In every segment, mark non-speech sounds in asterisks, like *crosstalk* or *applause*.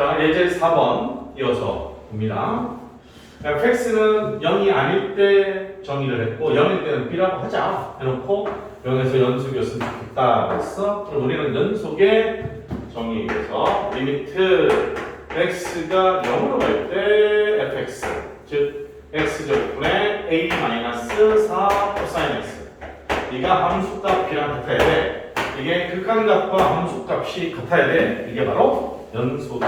자, 예제 4번 이어서 봅니다. fx는 0이 아닐 때 정의를 했고 0일 때는 b라고 하자 해놓고 0에서 연속이었으면 좋겠다 그랬어. 그럼 우리는 연속의 정의에서 리미트 x가 0으로 갈 때 fx 즉 x제곱분의 a-4 코사인 x 이가 함수값이랑 같아야 돼. 이게 극한값과 함수값이 같아야 돼. 이게 바로 연속이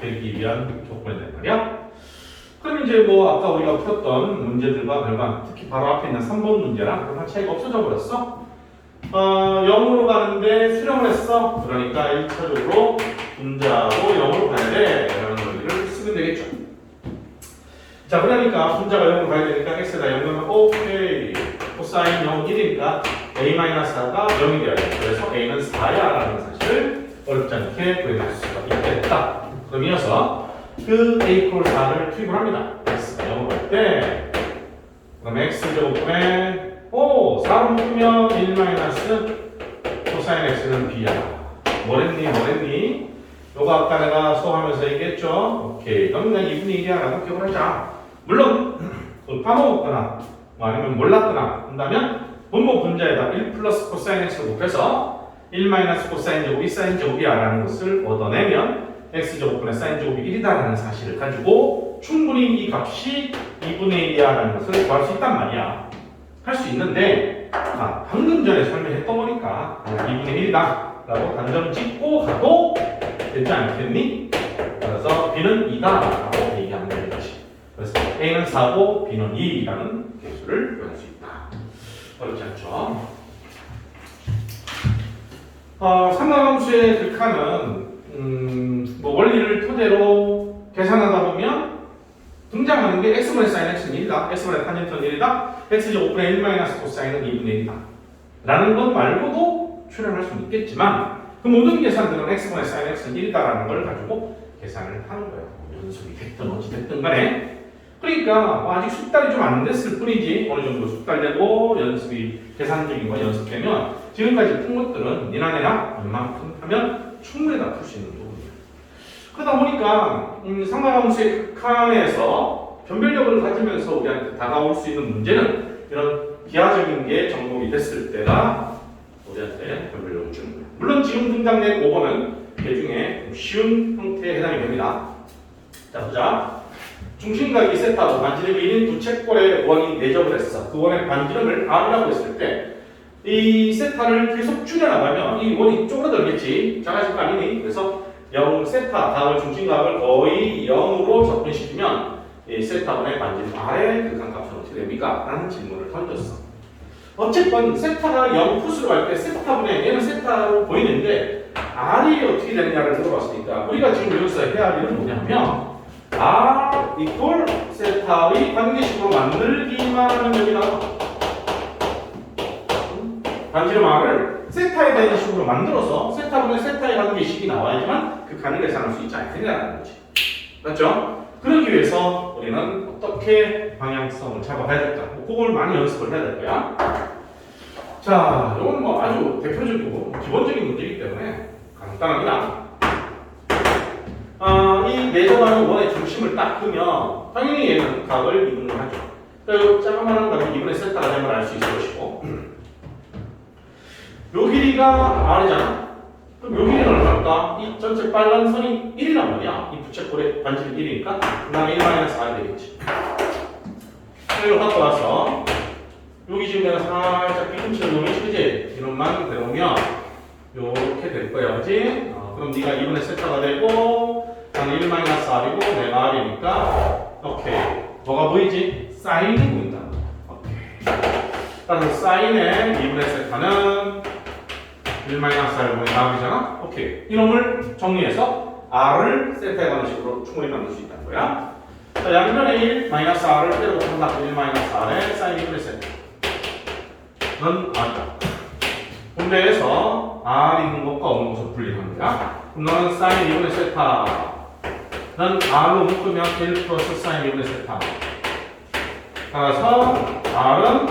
되기 위한 조건이란 말이야. 그럼 이제 뭐 아까 우리가 풀었던 문제들과 별반 특히 바로 앞에 있는 3번 문제랑 별반 차이가 없어져 버렸어. 어, 0으로 가는데 수령을 했어. 그러니까 1차적으로 분자로 0으로 가야 돼. 라는 논리를 쓰면 되겠죠. 자, 그러니까 분자가 0으로 가야 되니까 x가 0이면 오케이. 코사인 0, 1이니까 a-4가 0이 돼야 돼. 그래서 a는 4야 라는 사실을 어렵지 않게 구해낼 수가 있겠다. 그럼 이어서 그 a 콜 4를 투입을 합니다. x가 0으로 갈 때, 그럼 x 제곱분에 오 4로 묶으면 1 마이너스 코사인 x는 b야. 뭐랬니 뭐랬니? 요거 아까 내가 수업하면서 얘기했죠. 오케이. 그럼 그냥 2분의 1이야 라고 기억을 하자. 물론 *clears throat* 그걸 까먹었거나 뭐 아니면 몰랐거나 한다면 분모 분자에다 1 플러스 코사인 x를 곱해서 1 마이너스 코사인 제곱이 사인 제곱이야라는 것을 얻어내면 x 제곱분의 사인 제곱이 1이다라는 사실을 가지고 충분히 이 값이 2분의 1이야라는 것을 구할 수 있단 말이야. 할 수 있는데 아, 방금 전에 설명했던 거니까 2분의 1이다 라고 단정 짓고 가도 되지 않겠니? 그래서 b는 2다 라고 얘기하면 되는 거지. 그래서 a는 4고 b는 2라는 개수를 구할 수 있다. 어렵지 않죠? 어, 삼각함수의 극한은 음, 뭐 원리를 토대로 계산하다 보면 등장하는 게 x분의 사인 x는 1이다. x분의 탄젠트는 1이다. x제곱분의 1 마이너스 코사인은 2분의 1이다. 라는 것 말고도 출연할 수는 있겠지만 그 모든 계산들은 x분의 사인 x는 1이다라는 걸 가지고 계산을 하는 거예요. 연속이 됐든 어찌 됐든 간에 그러니까 뭐 아직 숙달이 좀 안 됐을 뿐이지 어느 정도 숙달되고 연습이 계산 적인 거 연습되면 지금까지 푼 것들은 니나네나 얼만큼 하면 충분히 다 풀 수 있는 부분이에요. 그러다 보니까 음, 상하함수의 극한에서 변별력을 가지면서 우리한테 다가올 수 있는 문제는 이런 기하적인 게 정복이 됐을 때가 우리한테 변별력을 주는 거예요. 물론 지금 등장된 5번은 그 중에 쉬운 형태에 해당이 됩니다. 자 보자. 중심각이 세타고 반지름이 1인 두 채꼴의 원이 내접을 했어. 그 원의 반지름을 r이라고 했을 때 이 세타를 계속 줄여나가면 이 원이 쪼그라들겠지. 작아질 거 아니니? 그래서 0 세타 각을 중심각을 거의 0으로 접근시키면 이 세타분의 반지름 r의 극한값은 어떻게 됩니까? 라는 질문을 던졌어. 어쨌건 세타가 0 푸스로 갈 때 세타분의 얘는 세타로 보이는데 r이 어떻게 되느냐를 물어봤으니까 우리가 지금 여기서 해야 할 일은 뭐냐면 R 이퀄 세타의 관계식으로 만들기만 하면 됩니다. 반지름 R을 세타에 대한 식으로 만들어서 세타분의 세타의 관계식이 나와야지만 그 간을 계산할 수 있지 않겠냐는 거지. 맞죠? 그러기 위해서 우리는 어떻게 방향성을 잡아가야 될까? 뭐 그걸 많이 연습을 해야 될 거야. 자, 이건 뭐 아주 대표적이고 기본적인 문제이기 때문에 간단합니다. 아, 이 내정하는 원의 중심을 딱 끄면 당연히 얘는 각을 2분을 하죠. 작은 각이 2분의 세타가 되면 알수 있을 것이고 요 길이가 R이잖아. 그럼 요 길이는 얼마일까? 이 전체 빨간 선이 1이란 말이야. 이 부채꼴의 반지름 1이니까 그 다음에 1-4가 되겠지. 이걸 갖고 와서 여기 지금 내가 살짝 뒤꿈치를 놓으면 그지? 이놈만 데려오면 요렇게 될 거야, 그지? 어, 그럼 네가 2분의 세타가 되고 나는 1-R이고 내가 R이니까 오케이. 뭐가 보이지? 사인이 보인다. 오케이. 따라서 사인의 2분의 세타는 1-R을 보낸 다음이잖아? 오케이. 이놈을 정리해서 R을 세타에 관한 식으로 충분히 만들 수 있다는 거야. 자, 양변에 1, R을 때려서 한다 1-R의 사인 2분의 세타 는 R이다. 분배해서 R 있는 것과 없는 것을 분리합니다. 그럼 너는 사인 2분의 세타. 난 R로 묶으면 1 플러스 사인 2분의 세타. 따라서 R은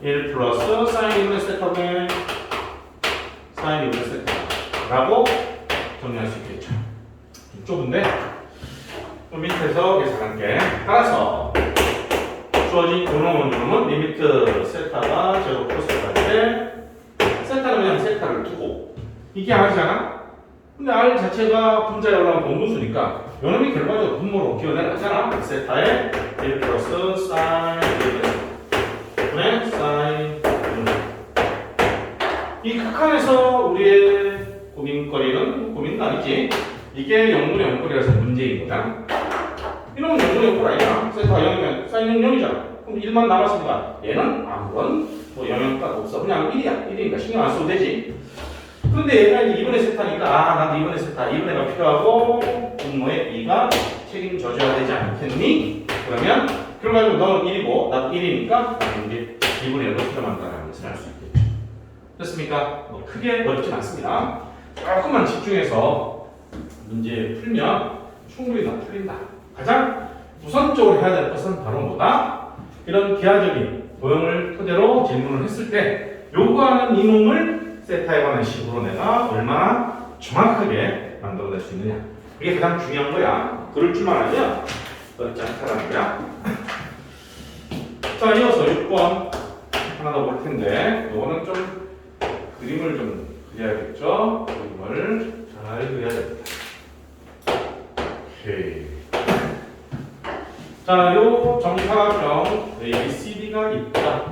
1 플러스 사인 2분의 세타분의 사인 2분의 세타라고 정리할 수 있겠죠. 좁은데 또 밑에서 계산할게. 따라서 주어진 요놈은 요놈은 리미트 세타가 제로 플러스가 때 세타는 그냥 세타를 두고 이게 R이잖아? 근데 R 자체가 분자에 올라온 동분수니까 요놈이 결과적으로 분모로 기어내려가잖아? 세타에 1 플러스 사인 1 분의 사인 1. 이 극한에서 우리의 고민거리는 고민은 아니지. 이게 영문의 영거리라서 문제인 거다. 이러면 영문의 영거리 아니야. 세타 0이면 사인 0 0이잖아. 그럼 1만 남았으니까 얘는 아무런 뭐 영향가도 없어. 그냥 1이야. 1이니까 신경 안 써도 되지 근데 얘가 이제 2분의 세타니까 아 나도 2분의 세타 2분의 가 필요하고 분모에 2가 책임져줘야 되지 않겠니? 그러면 결과적으로 너는 1이고 나도 1이니까 이제 2분의 1로 필요한다라는 것을 알 수 있겠죠 됐습니까? 뭐 크게 어렵진 않습니다 조금만 집중해서 문제 풀면 충분히 다 풀린다 가장 우선적으로 해야 될 것은 바로 뭐다? 이런 기하적인 도형을 토대로 질문을 했을 때 요구하는 이놈을 세타에 관한 식으로 내가 얼마나 정확하게 만들어낼 수 있느냐. 그게 가장 중요한 거야. 그럴 줄만 알면 않다라는 거야. 자 이어서 6번 하나 더 볼 텐데 요거는 좀 그림을 좀 그려야겠죠? 그림을 잘 그려야 됩니다. 오케이. 자, 요 정사각형 ABCD가 있다.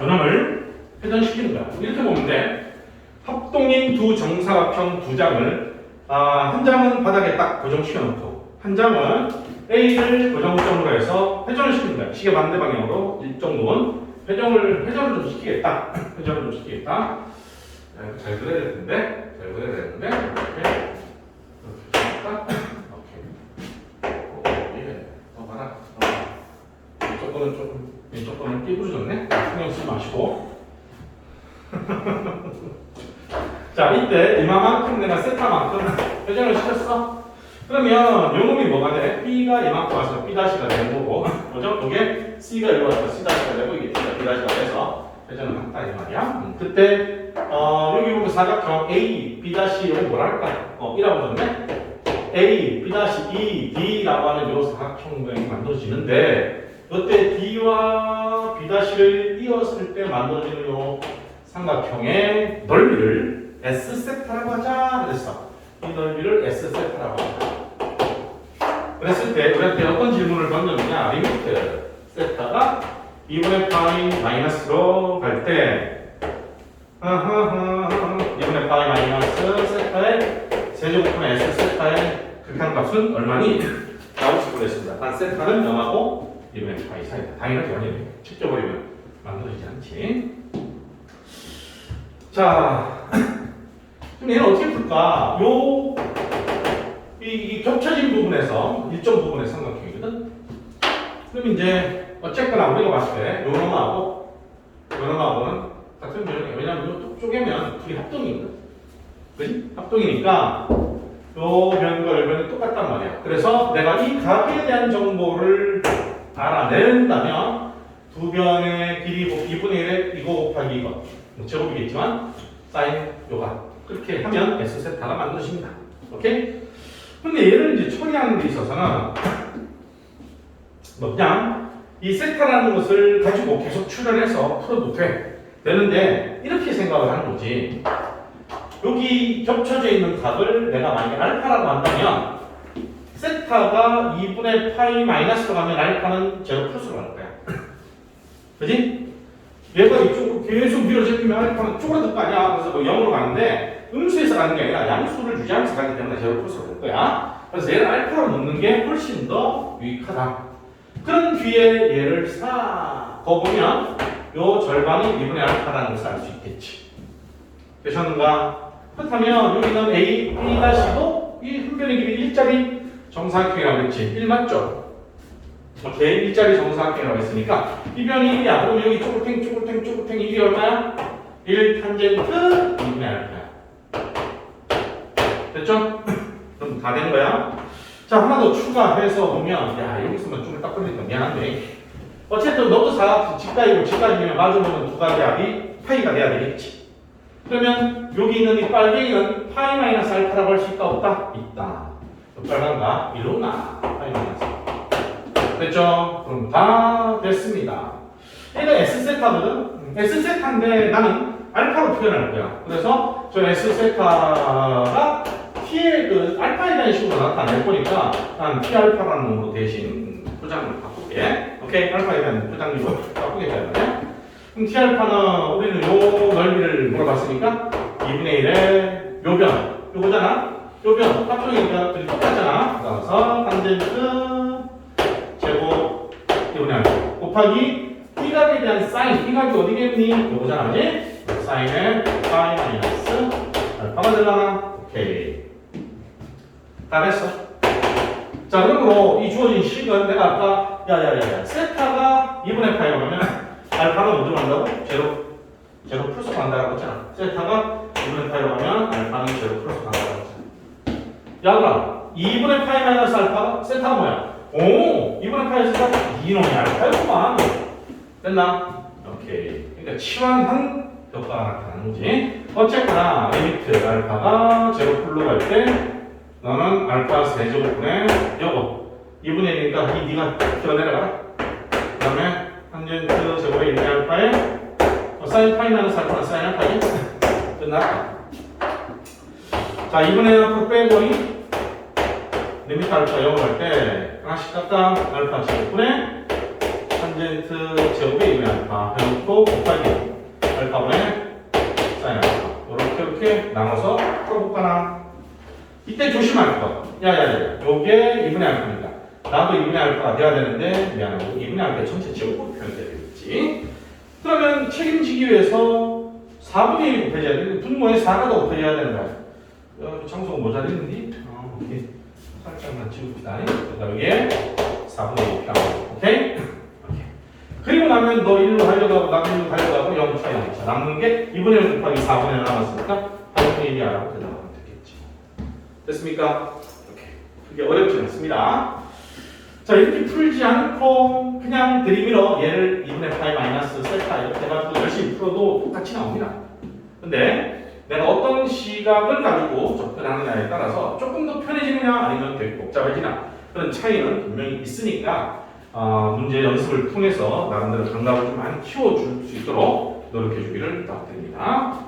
요놈을 회전시키는 거야. 이렇게 보면 돼. 합동인 두 정사각형 두 장을 아, 한 장은 바닥에 딱 고정시켜 놓고 한 장은 A를 고정점으로 해서 회전을 거야. 시계 반대 방향으로 일정도는 회전을 회전을 좀 시키겠다. *clears throat* 회전을 좀 시키겠다. 자, 이거 잘 그려야 될 텐데. 잘 그려야 되는데. 이렇게. 이렇게 해볼까? 오케이. 예, 더. 어. 이쪽 거는 조금, 이쪽 거는 삐부러졌네? 신경 쓰지 마시고. *laughs* 자, 이때 이만큼 내가 세타만큼 회전을 시켰어. 그러면 요놈이 뭐가 돼? B가 이만큼 와서 B'가 되는 거고, *laughs* 뭐죠? 이게 C가 이리 와서 C'가 되고, 이게 D가 B'가 돼서 회전을 한다, 이 말이야. 음, 그때, 어, 여기 보면 사각형 A, B' 이거 뭐랄까? 어, 이라고 줬네? A, B, E, D라고 하는 요 사각형 모양이 만들어지는데 이때 D와 B'를 이었을 때 만들어지는 요 삼각형의 넓이를 S 세타라고 하자 그랬어. 이 넓이를 S 세타라고 하자. 그랬을 때 우리한테 어떤 질문을 던졌느냐 리미트 세타가 2분의 파이 마이너스로 갈때 2분의 파이 마이너스 세타의 세제곱분의 S 세타의 극한값은 얼마니? 라고 식으로 했습니다. 단 세타는 0하고 1분의 파이 사이다. 당연하게 완전히 직접 버리면 만들어지지 않지. 자, 그럼 얘는 어떻게 풀까? 요, 이, 이 겹쳐진 부분에서, 일정 부분의 삼각형이거든? 그럼 이제, 어쨌거나 우리가 봤을 때, 요 놈하고, 요 놈하고는 같은 면이에요. 왜냐면 요 쪼개면 둘이 합동이거든? 그지? 합동이니까, 요 변과 요 변이 똑같단 말이야. 그래서 내가 이 각에 대한 정보를 알아낸다면 두 변의 길이 곱 2분의 1에 이거 곱하기 이거 뭐 제곱이겠지만 사인 요가 그렇게 하면 S 세타가 만들어집니다. 오케이? 근데 얘를 이제 처리하는 데 있어서는 뭐 그냥 이 세타라는 것을 가지고 계속 추론해서 풀어도 돼. 되는데 이렇게 생각을 하는 거지. 여기 겹쳐져 있는 값을 내가 만약에 알파라고 한다면 세타가 2분의 파이 마이너스로 가면 알파는 제로 플러스로 갈 거야. 그지? 얘가 이쪽으로 계속 밀어제끼면 알파는 쪼그라들 거 아니야. 그래서 뭐 0으로 가는데 음수에서 가는 게 아니라 양수를 유지하면서 가기 때문에 제로 플러스로 갈 거야. 그래서 얘를 알파로 놓는 게 훨씬 더 유익하다. 그런 뒤에 얘를 싹 거보면 요 절반이 2분의 알파라는 것을 알 수 있겠지. 되셨는가? 그렇다면 여기는 A, B-도 이 흡변의 길이 일자리 정사각형이라고 했지. 1 맞죠? 오케이. 일자리 정사각형이라고 했으니까 이 변이 1이야. 그럼 여기 쪼글탱 쪼글탱 쪼글탱 이게 얼마야? 1 탄젠트 2분의 알파야. 됐죠? *laughs* 그럼 다 된 거야. 자, 하나 더 추가해서 보면 야, 여기서만 좀딱 걸리니까 미안한데 어쨌든 너도 사각 직각이고 직각이면 마주보는 두 가지 합이 파이가 돼야 되겠지. 그러면 여기 있는 이 빨갱이는 파이 마이너스 알파라고 할 수 있다 없다? 있다. 빨간가 이로나 파이 마이너스. 됐죠? 그럼 다 됐습니다. 얘가 S 세타거든. S 세타인데 나는 알파로 표현할 거야. 그래서 저 S 세타가 T의 그 알파에 대한 식으로 나타낼 거니까 난 T 알파라는 놈으로 대신 포장을 바꿀게. 오케이, 알파에 대한 포장으로 바꾸게 되는 거야. 그럼 T 알파는 우리는 요 넓이를 물어봤으니까 2분의 1의 요변 요거잖아. 요변 합성이니까 둘이 똑같잖아. 따라서 탄젠트 제곱 2분의 1 곱하기 T각에 대한 사인 T각이 어디겠니? 요거잖아, 그지? 사인은 파이 마이너스 알파가 되려나? 오케이. 다 됐어. 자, 그러므로 이 주어진 식은 내가 아까 야야야야 세타가 2분의 파이라고 하면 알파가 먼저 간다고? 제로 제로 플러스 간다고 했잖아. 세타가 2분의 파이라고 하면 알파는 제로 플러스 간다고 했잖아. 야구라 2분의 파이 마이너스 알파가 세타가 뭐야? 오 2분의 파이 세타 이놈이 알파였구만. 됐나? 오케이. 그러니까 치환한 효과가 나타나는 거지. 어쨌거나 리미트 알파가 제로 풀로 갈 때 너는 알파 세제곱분의 요거 2분의 1이니까 이 니가 뛰어내려가라 그 다음에 탄젠트 제곱의 1 알파에 어, 사인 파이 나는 알파는 사인 알파이 끝났다 자 2분의 1 앞으로 빼고니 리미트 알파 0을 할때 하나씩 깎아 알파 제곱분의 탄젠트 제곱의 1 알파 해놓고 곱하기 알파분의 사인 알파 이렇게 이렇게 나눠서 풀어볼까나 이때 조심할 거. 야야야, 요게 2분의 알파입니다. 나도 2분의 알파가 돼야 되는데 미안하고 2분의 알파 전체 제곱으로 표현되겠지. 그러면 책임지기 위해서 4분의 1이 곱해져야 돼. 분모에 4가 더 곱해져야 되는 거야. 어, 장소가 모자랐니? 어, 오케이. 살짝만 지웁시다. 그 다음 여기에 4분의 1이 필요하고. 오케이? 오케이. 그리고 나면 너 1로 하려고 나도 1로 하려고 0 차이 나겠죠. 남는 게 2분의 1 곱하기 4분의 1 남았으니까 8분의 1이 알아고 대답하면 되겠지. 됐습니까? 그게 어렵지 않습니다. 자, 이렇게 풀지 않고 그냥 들이밀어 얘를 2분의 파이 마이너스 세타 이렇게 해가지고 열심히 풀어도 똑같이 나옵니다. 근데 내가 어떤 시각을 가지고 접근하느냐에 따라서 조금 더 편해지느냐 아니면 되게 복잡해지나 그런 차이는 분명히 있으니까 어, 문제 연습을 통해서 나름대로 감각을 좀 많이 키워줄 수 있도록 노력해 주기를 부탁드립니다.